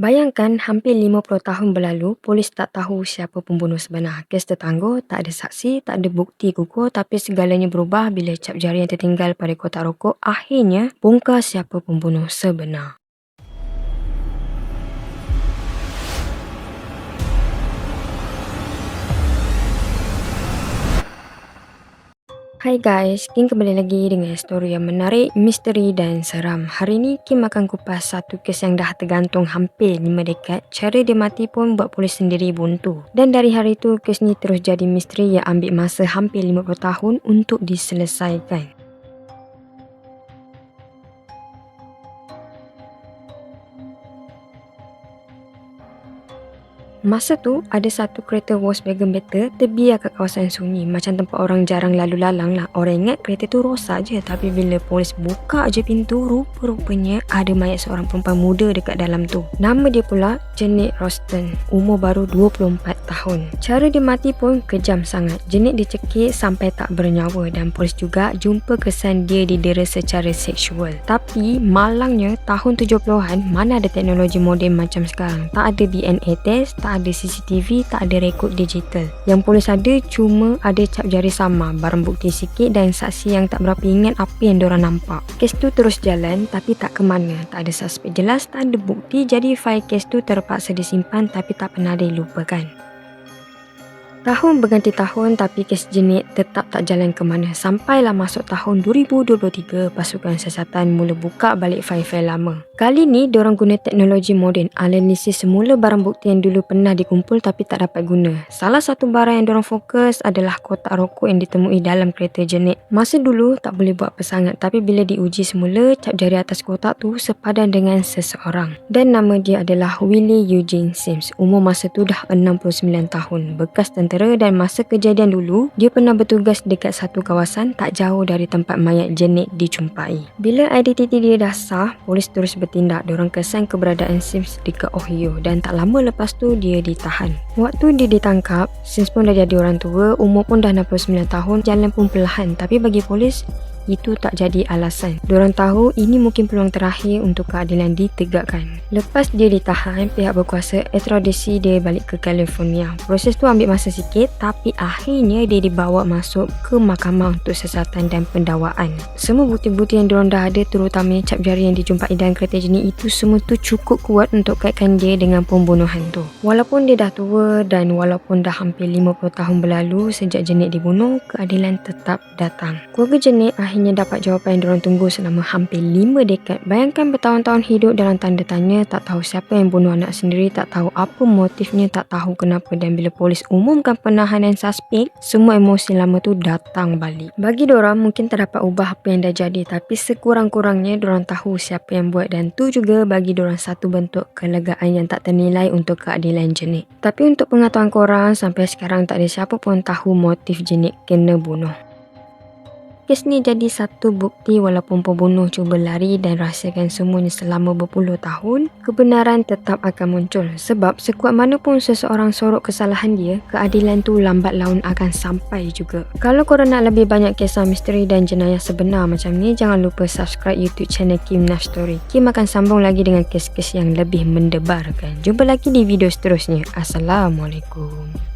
Bayangkan hampir 50 tahun berlalu, polis tak tahu siapa pembunuh sebenar. Kes tertangguh, tak ada saksi, tak ada bukti kukuh tapi segalanya berubah bila cap jari yang tertinggal pada kotak rokok akhirnya bongkar siapa pembunuh sebenar. Hai guys, Kim kembali lagi dengan story yang menarik, misteri dan seram. Hari ini Kim akan kupas satu kes yang dah tergantung hampir 5 dekad. Cara dia mati pun buat polis sendiri buntu. Dan dari hari itu, kes ni terus jadi misteri yang ambil masa hampir 50 tahun untuk diselesaikan. Masa tu, ada satu kereta Volkswagen Better terbiar kat kawasan sunyi. Macam tempat orang jarang lalu lalang lah. Orang ingat kereta tu rosak je. Tapi bila polis buka je pintu, rupa-rupanya ada mayat seorang perempuan muda dekat dalam tu. Nama dia pula Janet Roston. Umur baru 24 tahun. Cara dia mati pun kejam sangat. Janet dicekik sampai tak bernyawa. Dan polis juga jumpa kesan dia didera secara seksual. Tapi malangnya tahun 70-an mana ada teknologi moden macam sekarang. Tak ada DNA test, tak ada CCTV, tak ada rekod digital. Yang polis ada cuma ada cap jari sama, barang bukti sikit dan saksi yang tak berapa ingat apa yang diorang nampak. Kes tu terus jalan tapi tak ke mana. Tak ada suspek jelas, tak ada bukti jadi fail kes tu terpaksa disimpan tapi tak pernah dilupakan. Tahun berganti tahun tapi kes jenis tetap tak jalan ke mana. Sampailah masuk tahun 2023, pasukan siasatan mula buka balik fail-fail lama. Kali ni, diorang guna teknologi moden. Analisis semula barang bukti yang dulu pernah dikumpul tapi tak dapat guna. Salah satu barang yang diorang fokus adalah kotak rokok yang ditemui dalam kereta jenis. Masa dulu tak boleh buat pesangat tapi bila diuji semula, cap jari atas kotak tu sepadan dengan seseorang. Dan nama dia adalah Willie Eugene Sims. Umur masa tu dah 69 tahun. Bekas tentera dan masa kejadian dulu, dia pernah bertugas dekat satu kawasan tak jauh dari tempat mayat Janet dijumpai. Bila identiti dia dah sah, polis terus bertindak. Diorang kesan keberadaan Sims dekat Ohio dan tak lama lepas tu dia ditahan. Waktu dia ditangkap, Sims pun dah jadi orang tua, umur pun dah 69 tahun, jalan pun perlahan. Tapi bagi polis, itu tak jadi alasan. Diorang tahu ini mungkin peluang terakhir untuk keadilan ditegakkan. Lepas dia ditahan, pihak berkuasa ekstradisi dia balik ke California. Proses tu ambil masa sikit tapi akhirnya dia dibawa masuk ke mahkamah untuk sesatan dan pendawaan. Semua bukti-bukti yang diorang dah ada terutamanya cap jari yang dijumpai dalam kereta jenis itu semua tu cukup kuat untuk kaitkan dia dengan pembunuhan tu. Walaupun dia dah tua dan walaupun dah hampir 50 tahun berlalu sejak jenis dibunuh, keadilan tetap datang. Keluarga jenis akhirnya dapat jawapan yang diorang tunggu selama hampir 5 dekad. Bayangkan bertahun-tahun hidup dalam tanda tanya, tak tahu siapa yang bunuh anak sendiri, tak tahu apa motifnya, tak tahu kenapa dan bila polis umumkan penahanan suspek, semua emosi lama tu datang balik. Bagi diorang mungkin terdapat ubah apa yang dah jadi tapi sekurang-kurangnya diorang tahu siapa yang buat dan tu juga bagi diorang satu bentuk kelegaan yang tak ternilai untuk keadilan jenik. Tapi untuk pengetahuan korang, sampai sekarang tak ada siapa pun tahu motif jenik kena bunuh. Kes ni jadi satu bukti walaupun pembunuh cuba lari dan rahsiakan semuanya selama berpuluh tahun, kebenaran tetap akan muncul. Sebab sekuat mana pun seseorang sorok kesalahan dia, keadilan tu lambat laun akan sampai juga. Kalau korang nak lebih banyak kisah misteri dan jenayah sebenar macam ni, jangan lupa subscribe YouTube channel Kim Naf Story. Kim akan sambung lagi dengan kes-kes yang lebih mendebarkan. Jumpa lagi di video seterusnya. Assalamualaikum.